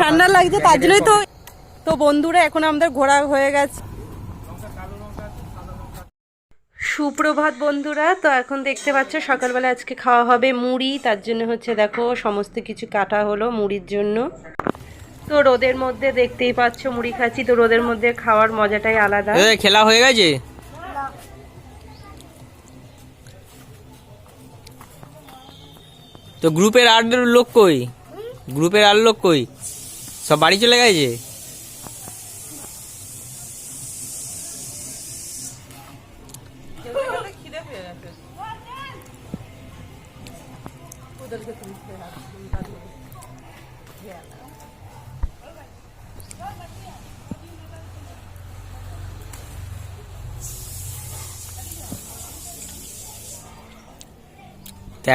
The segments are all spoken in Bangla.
ঠান্ডা লাগছে তার জন্যই তো তো বন্ধুরা এখন আমাদের ঘোরা হয়ে গেছে। সুপ্রভাত বন্ধুরা তো এখন দেখতে পাচ্ছ সকালবেলা আজকে খাওয়া হবে মুড়ি তার জন্য হচ্ছে দেখো সমস্ত কিছু কাটা হলো মুড়ির জন্য। তো রোদের মধ্যে দেখতেই পাচ্ছ মুড়ি খাচ্ছি তো রোদের মধ্যে খাওয়ার মজাটাই আলাদা। খেলা হয়ে গেছে? তো গ্রুপের আর লোক কই? গ্রুপের আর লোক কই? সব বাড়ি চলে গেছে?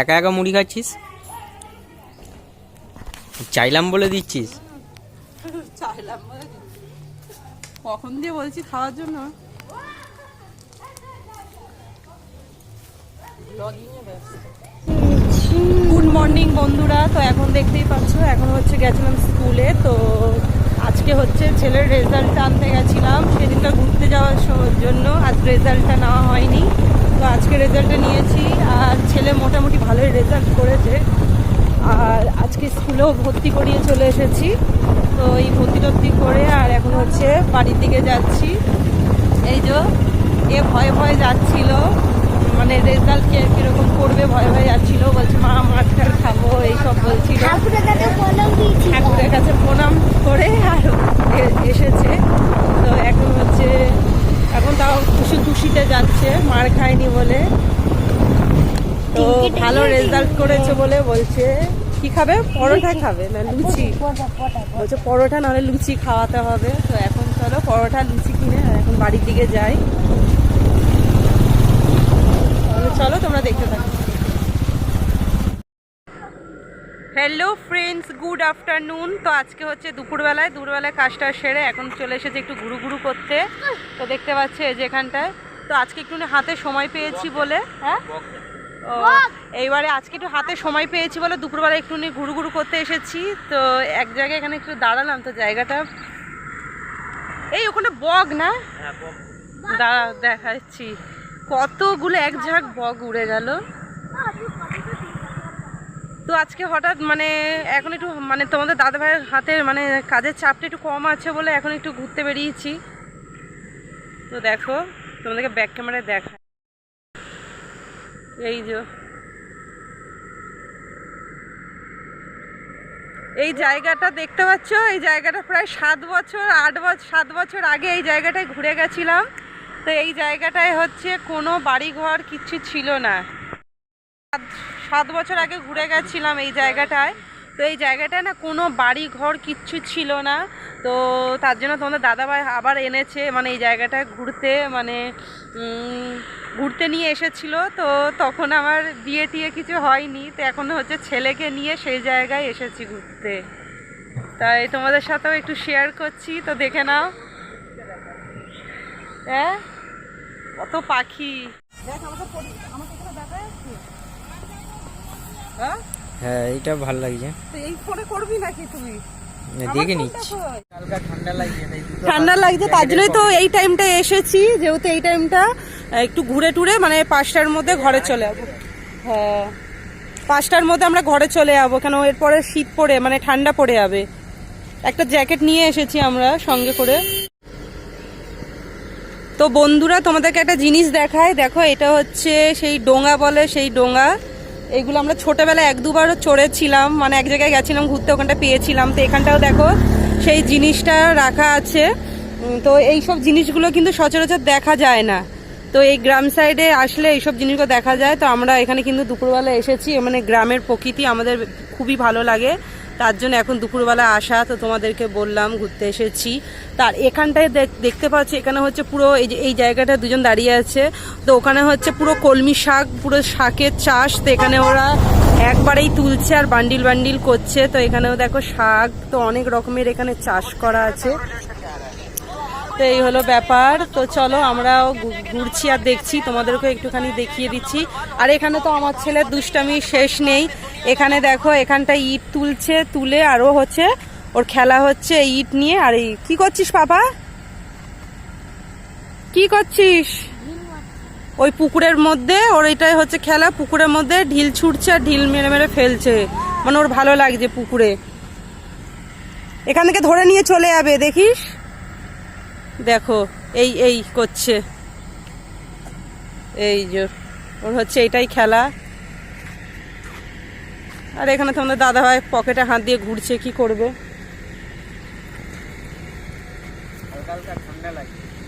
একা একা মুড়ি খাচ্ছিস? চাইলাম বলে দিচ্ছিস? চাইলাম বলে কখন দিয়ে বলছি খাওয়ার জন্য? গুড মর্নিং বন্ধুরা। তো এখন দেখতেই পাচ্ছ, এখন হচ্ছে গেছিলাম স্কুলে। তো আজকে হচ্ছে ছেলের রেজাল্ট আনতে গেছিলাম। সেদিনটা ঘুরতে যাওয়ার জন্য। আজ রেজাল্টটা নেওয়া হয়নি। তো আজকে রেজাল্টটা নিয়েছি। আর ছেলে মোটামুটি ভালোই রেজাল্ট করেছে। আর আজকে স্কুলেও ভর্তি করিয়ে চলে এসেছি। তো এই ভর্তি টর্তি করে আর এখন হচ্ছে বাড়ির দিকে যাচ্ছি। এই যে এ ভয়ে ভয়ে যাচ্ছিল। মানে রেজাল্ট কে কীরকম করবে ভয়ে ভয়ে যাচ্ছিল। বলছে মা মাছ টার খাব এইসব বলছিল। ঠাকুরের কাছে প্রণাম করে আর এসেছে। তো এখন হচ্ছে এখন তাও খুশি খুশিতে যাচ্ছে। মার খায়নি বলে। তো ভালো রেজাল্ট করেছে বলে বলছে। কি খাবে? পরোটা খাবে না লুচি? বলছে, পরোটা নাহলে লুচি খাওয়াতে হবে। তো এখন চলো, পরোটা, লুচি কিনে এখন বাড়ির দিকে যাই। চলো, তোমরা দেখতে থাকো। হ্যালো ফ্রেন্ডস গুড আফটারনুন তো আজকে হচ্ছে দুপুরবেলায় দুপুরবেলায় কাজটা সেরে এখন চলে এসেছে একটু ঘুরু ঘুরু করতে। তো দেখতে পাচ্ছে এই যে এখানটায়। তো আজকে একটু হাতে সময় পেয়েছি বলে হ্যাঁ? এইবারে আজকে একটু হাতে সময় পেয়েছি বলে দুপুরবেলা একটুখানি ঘুরু ঘুরু করতে এসেছি। তো এক জায়গায় এখানে একটু দাঁড়ালাম তো জায়গাটা। এই ওখানে বগ না? দাঁড়া দেখাচ্ছি। কতগুলো এক ঝাঁক বগ উড়ে গেল। তো আজকে হঠাৎ মানে এখন একটু মানে তোমাদের দাদা ভাইয়ের হাতে মানে কাজের চাপটা একটু কম আছে বলে এখন একটু ঘুরতে বেরিয়েছি। তো দেখো তোমাদেরকে ব্যাক ক্যামেরায় দেখা এই যে। এই জায়গাটা দেখতে পাচ্ছ? এই জায়গাটা প্রায় সাত বছর, আট বছর সাত বছর আগে এই জায়গাটায় ঘুরে গেছিলাম। তো এই জায়গাটায় হচ্ছে কোনো বাড়িঘর কিচ্ছু ছিল না। সাত- বছর আগে ঘুরে গেছিলাম এই জায়গাটায়। তো এই জায়গাটায় না কোনো বাড়ি ঘর কিচ্ছু ছিল না। তো তার জন্য তোমাদের দাদাভাই আবার এনেছে মানে এই জায়গাটায় ঘুরতে মানে ঘুরতে নিয়ে এসেছিল তো তখন আমার বিয়ে টিয়ে কিছু হয়নি তো এখন হচ্ছে ছেলেকে নিয়ে সেই জায়গায় এসেছি ঘুরতে। তাই তোমাদের সাথেও একটু শেয়ার করছি তো দেখে নাও। হ্যাঁ? কত পাখি। হ্যাঁ? হ্যাঁ এইটা ভালো লাগছে। তো এই ফোনে করবি নাকি হালকা ঠান্ডা লাগছে তাই দুটো ঠান্ডা লাগছে, তার জন্যই তো এই টাইমটা এসেছি, যেহেতু এই টাইমটা একটু ঘুরে টুরে মানে পাঁচটার মধ্যে ঘরে চলে যাব। হ্যাঁ পাঁচটার মধ্যে আমরা ঘরে চলে যাব, কেন এরপরে শীত পড়ে মানে ঠান্ডা পড়ে যাবে। একটা জ্যাকেট নিয়ে এসেছি আমরা সঙ্গে করে। তো বন্ধুরা, তোমাদেরকে একটা জিনিস দেখায় দেখো, এটা হচ্ছে সেই ডোঙা বলে, সেই ডোঙা। এইগুলো আমরা ছোটবেলায় এক দুবারও চড়েছিলাম মানে এক জায়গায় গেছিলাম, ঘুরতে ওখানটা পেয়েছিলাম। তো এখানটাও দেখো, সেই জিনিসটা রাখা আছে। তো এই সব জিনিসগুলো কিন্তু সচরাচর দেখা যায় না। তো এই গ্রাম সাইডে আসলে এইসব জিনিসগুলো দেখা যায়। তো আমরা এখানে কিন্তু দুপুরবেলা এসেছি মানে গ্রামের প্রকৃতি আমাদের খুবই ভালো লাগে। তার জন্য এখন দুপুরবেলা আসা, তো তোমাদেরকে বললাম ঘুরতে এসেছি। তার এখানটায় দেখ- দেখতে পাচ্ছি, এখানে হচ্ছে পুরো এই যে, এই জায়গাটা দুজন দাঁড়িয়ে আছে। তো ওখানে হচ্ছে পুরো কলমি শাক, পুরো শাকের চাষ, তো এখানে ওরা একবারেই তুলছে আর বান্ডিল বান্ডিল করছে। তো এখানেও দেখো শাক, তো অনেক রকমের এখানে চাষ করা আছে। তো এই হলো ব্যাপার। তো চলো আমরাও ঘুরছি আর দেখছি তোমাদেরকে একটুখানি দেখিয়ে দিচ্ছি। আর এখানে তো আমার ছেলের দুষ্টামি শেষ নেই। এখানে দেখো, এখানটা ইট তুলছে, তুলে আরও হচ্ছে, ওর খেলা হচ্ছে ইট নিয়ে। আর এই, কি করছিস পাপা? কি করছিস? ওই পুকুরের মধ্যে, ওর এটাই হচ্ছে খেলা, পুকুরের মধ্যে ঢিল ছুটছে আর ঢিল মেরে মেরে ফেলছে। মানে ওর ভালো লাগছে পুকুরে। এখান থেকে ধরে নিয়ে চলে যাবে, দেখিস? দেখো এই এই করছে। এই যে ওর হচ্ছে এটাই খেলা। আর এখানে তোমাদের দাদা ভাই পকেটে হাত দিয়ে ঘুরছে কি করবে?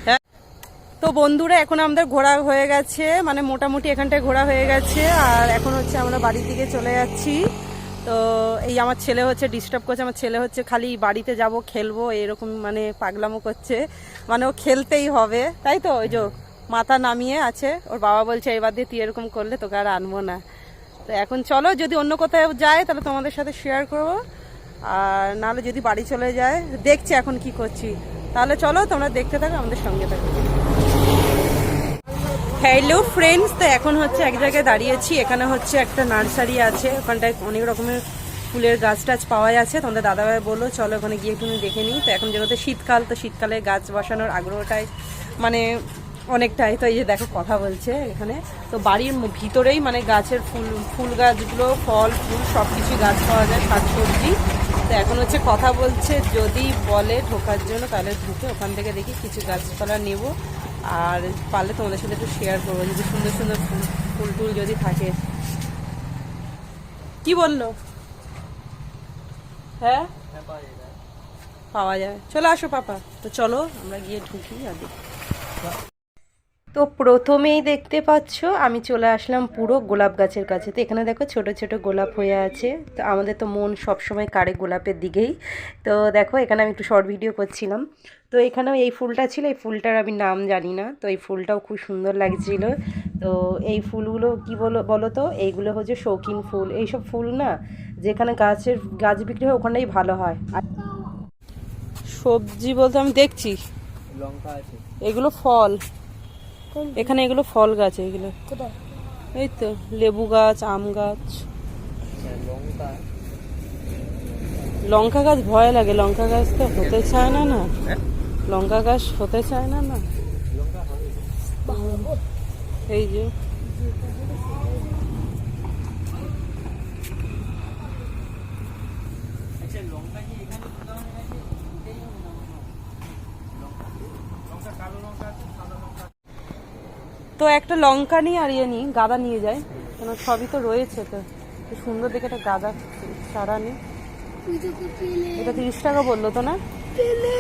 হ্যাঁ। তো বন্ধুরা এখন আমাদের ঘোরা হয়ে গেছে। মানে মোটামুটি এখানটায় ঘোরা হয়ে গেছে। আর এখন হচ্ছে আমরা বাড়ির দিকে চলে যাচ্ছি। তো এই আমার ছেলে হচ্ছে ডিস্টার্ব করছে আমার ছেলে হচ্ছে খালি বাড়িতে যাব খেলব এরকম মানে পাগলামো করছে। মানে ও খেলতেই হবে তাই তো? ওই যে মাথা নামিয়ে আছে ওর বাবা বলছে এবার দিয়ে তুই এরকম করলে তোকে আর আনব না। তো এখন চলো যদি অন্য কোথাও যায় তাহলে তোমাদের সাথে শেয়ার করব। আর নাহলে যদি বাড়ি চলে যায় দেখছি এখন কি করছি। তাহলে চলো তোমরা দেখতে থাকো আমাদের সঙ্গে থাকো। হ্যালো ফ্রেন্ডস তো এখন হচ্ছে এক জায়গায় দাঁড়িয়েছি। এখানে হচ্ছে একটা নার্সারি আছে। ওখানটায় অনেক রকমের ফুলের গাছ টাছ পাওয়া যাচ্ছে তোমাদের দাদাভাই বলল, চলো ওখানে গিয়ে একটু দেখে নিই। তো এখন যেহেতু শীতকাল, তো শীতকালে গাছ বসানোর আগ্রহটাই মানে অনেকটাই। তো এই যে দেখো, কথা বলছে এখানে। তো বাড়ির ভিতরেই মানে গাছের ফুল ফুল গাছগুলো, ফল, ফুল সব কিছু গাছ পাওয়া যায়, শাকসবজি। তো এখন হচ্ছে কথা বলছে, যদি বলে ঢোকার জন্য তাহলে ঢুকে ওখান থেকে দেখি কিছু গাছপালা নেব। আর পারলে তোমাদের সাথে একটু শেয়ার করব, যদি সুন্দর সুন্দর ফুল ফুল টুল যদি থাকে। কি বলল? হ্যাঁ? পাওয়া যায়। চলে আসো, পাপা। তো চলো, আমরা গিয়ে ঢুকি আর তো প্রথমেই দেখতে পাচ্ছ আমি চলে আসলাম পুরো গোলাপ গাছের কাছে। তো এখানে দেখো ছোট ছোট গোলাপ হয়ে আছে। তো আমাদের তো মন সবসময় কারে গোলাপের দিকেই। তো দেখো এখানে আমি একটু শর্ট ভিডিও করছিলাম। তো এখানেও এই ফুলটা ছিল এই ফুলটার আমি নাম জানি না। তো এই ফুলটাও খুব সুন্দর লাগছিল। তো এই ফুলগুলো কি বলো বলো তো? এইগুলো হচ্ছে শৌখিন ফুল। এইসব ফুল না যেখানে গাছের গাছ বিক্রি হয় ওখানেই ভালো হয়। আর সবজি বলতে আমি দেখছি। লঙ্কা আছে। এগুলো ফল। এখানে এগুলো ফল গাছ এগুলো। এই তো লেবু গাছ আম গাছ। লঙ্কা লঙ্কা গাছ ভয় লাগে লঙ্কা গাছ তো হতে চায় না না। লঙ্কা গাছ হতে চায় না না। এই যে। তো একটা লঙ্কা নিয়ে আর ইয়ে নিই গাদা নিয়ে যায় কেন সবই তো রয়েছে তো। কি সুন্দর দেখে একটা গাদা সারা নিই এটা তিরিশ টাকা বলল তো না? পেলে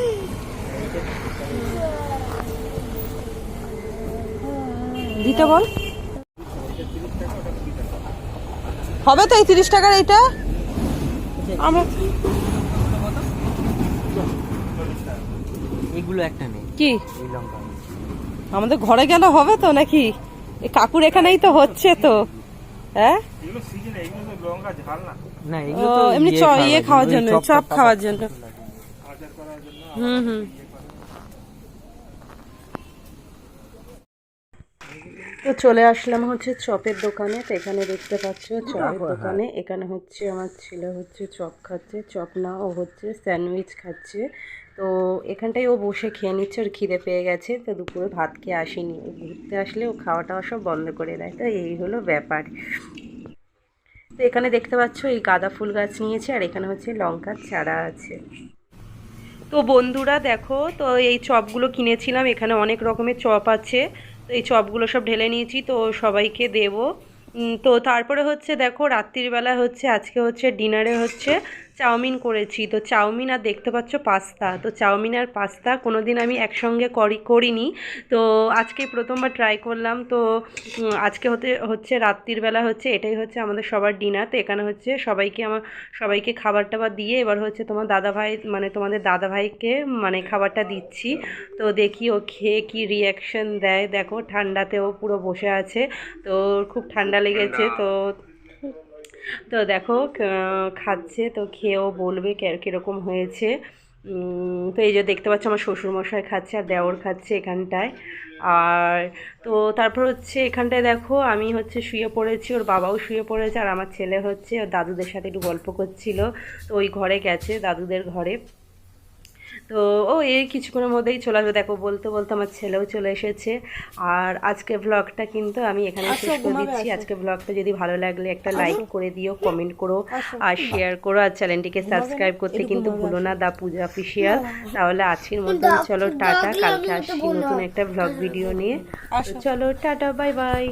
দিতে বল। হবে তো এই তিরিশ টাকার এইটা? আমরা এগুলো একটা নেই। কি? লঙ্কা। আমাদের ঘরে গেলে হবে তো নাকি? এই কাকুর এখানেই তো হচ্ছে তো। হ্যাঁ? ও, এমনি ইয়ে খাওয়ার ইয়ে জন্য, খাওয়ার জন্য চপ খাওয়ার জন্য হুম হুম। তো চলে আসলাম হচ্ছে চপের দোকানে তো এখানে দেখতে পাচ্ছ চপের দোকানে। এখানে হচ্ছে আমার ছেলে হচ্ছে চপ খাচ্ছে চপ না ও হচ্ছে স্যান্ডউইচ খাচ্ছে। তো এখানটায় ও বসে খেয়ে নিচ্ছে ওর খিদে পেয়ে গেছে তো দুপুরে ভাত খেয়ে আসেনি। ও ঘুরতে আসলে ও খাওয়া টাওয়া সব বন্ধ করে দেয় তো এই হলো ব্যাপার। তো এখানে দেখতে পাচ্ছ এই গাঁদা ফুল গাছ নিয়েছে আর এখানে হচ্ছে লঙ্কার চারা আছে। তো বন্ধুরা দেখো তো এই চপগুলো কিনেছিলাম এখানে অনেক রকমের চপ আছে। এই চপগুলো সব ঢেলে নিয়েছি, তো সবাইকে দেব। তো তারপরে হচ্ছে দেখো রাত্রিবেলা হচ্ছে, আজকে হচ্ছে ডিনারে হচ্ছে চাউমিন করেছি। তো চাউমিন আর দেখতে পাচ্ছ পাস্তা। তো চাউমিন আর পাস্তা কোনো দিন আমি একসঙ্গে করি করিনি। তো আজকে প্রথমবার ট্রাই করলাম। তো আজকে হতে হচ্ছে রাত্রির বেলা হচ্ছে এটাই হচ্ছে আমাদের সবার ডিনার তো এখানে হচ্ছে সবাইকে আমার সবাইকে খাবার টাবার দিয়ে এবার হচ্ছে তোমার দাদা ভাই মানে তোমাদের দাদা ভাইকে মানে খাবারটা দিচ্ছি। তো দেখি ও খেয়ে কি রিয়াকশন দেয়। দেখো ঠান্ডাতেও পুরো বসে আছে। তো খুব ঠান্ডা লেগেছে। তো তো দেখো খাচ্ছে, তো খেয়েও বলবে কীরকম হয়েছে। তো এই যে দেখতে পাচ্ছ আমার শ্বশুরমশাই খাচ্ছে আর দেওর খাচ্ছে এখানটায়। আর তো তারপর হচ্ছে এখানটায় দেখো, আমি হচ্ছে শুয়ে পড়েছি, ওর বাবাও শুয়ে পড়েছে, আর আমার ছেলে হচ্ছে, ওর দাদুদের সাথে একটু গল্প করছিল। তো ওই ঘরে গেছে, দাদুদের ঘরে। তো ও এই কিছুক্ষণের মধ্যেই চলে আসবে। দেখো বলতে বলতে আমার ছেলেও চলে এসেছে। আর আজকে ব্লগটা কিন্তু আমি এখানে শেষ করে দিচ্ছি। আজকে? ব্লগটা যদি ভালো লাগলে একটা লাইক করে দিও কমেন্ট করো আর শেয়ার করো। আর চ্যানেলটিকে সাবস্ক্রাইব করতে কিন্তু ভুলো না দা পূজা অফিসিয়াল তাহলে আজকের মধ্যে চলো টাটা। কালকে আসছি নতুন একটা ব্লগ ভিডিও নিয়ে। চলো টাটা বাই বাই